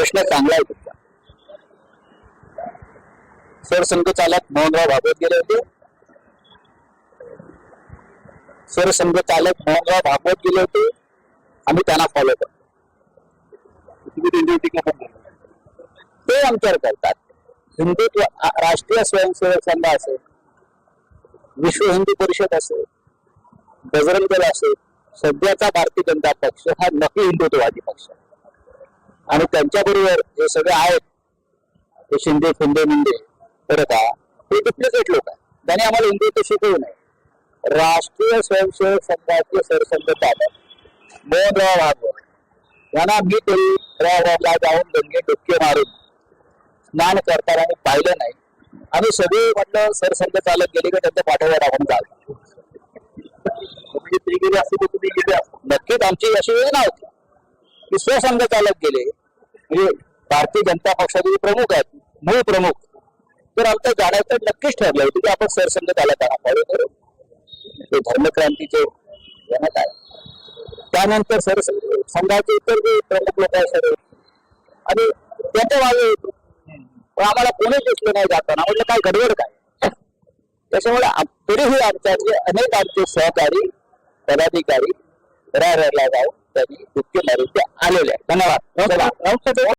प्रश्न चांगला आहे तुमचा. सरसंघचालक मोहनराव भागवत गेले होते. सरसंघचालक मोहनराव भागवत गेले होते. आम्ही त्यांना फॉलो करतो. तुम्ही ते आमच्यावर करतात. हिंदुत्व राष्ट्रीय स्वयंसेवक संघ असेल विश्व हिंदू परिषद असेल बजरंग दल असेल सध्याचा भारतीय जनता पक्ष हा नक्की हिंदुत्ववादी पक्ष आहे. आणि त्यांच्याबरोबर जे सगळे आहेत ते शिंदे फिंदे मिंदे बरं का ते डुप्लिकेट लोक आहेत. त्यांनी आम्हाला हिंदुत्व शिकवू नये राष्ट्रीय स्वयंसेवक संघाचे सरसंघ चालक मोहनराव भागवत. यांना मी तरी रावला जाऊन गंगे डुबके मारून स्नान करताना आम्ही पाहिलं नाही. आम्ही सगळे म्हटलं सरसंघ चालक गेले की त्यांच्या पाठोपाठ आपण जाऊ. म्हणजे ते गेले असते तुम्ही गेले असते नक्कीच आमची अशी योजना होती की स्वसंघ चालक गेले म्हणजे भारतीय जनता पक्षाचे प्रमुख आहेत मूळ प्रमुख तर आमचं जाण्याचं नक्कीच ठरलं होतं की आपण सरसंघ चालकांना फॉलो करू. ते धर्मक्रांतीचे जनक आहे त्यानंतर सर संघाचे इतर जे प्रमुख लोक आहेत सर आणि त्यांच्या मागे पण आम्हाला कोणीच दिसलं नाही जाताना. म्हटलं काय गडबड काय? त्याच्यामुळे तरीही आमच्यातले अनेक आमचे सहकारी पदाधिकारी राहायला जाऊ त्यांनी दुःखी मारून ते आलेले आहेत धन्यवाद.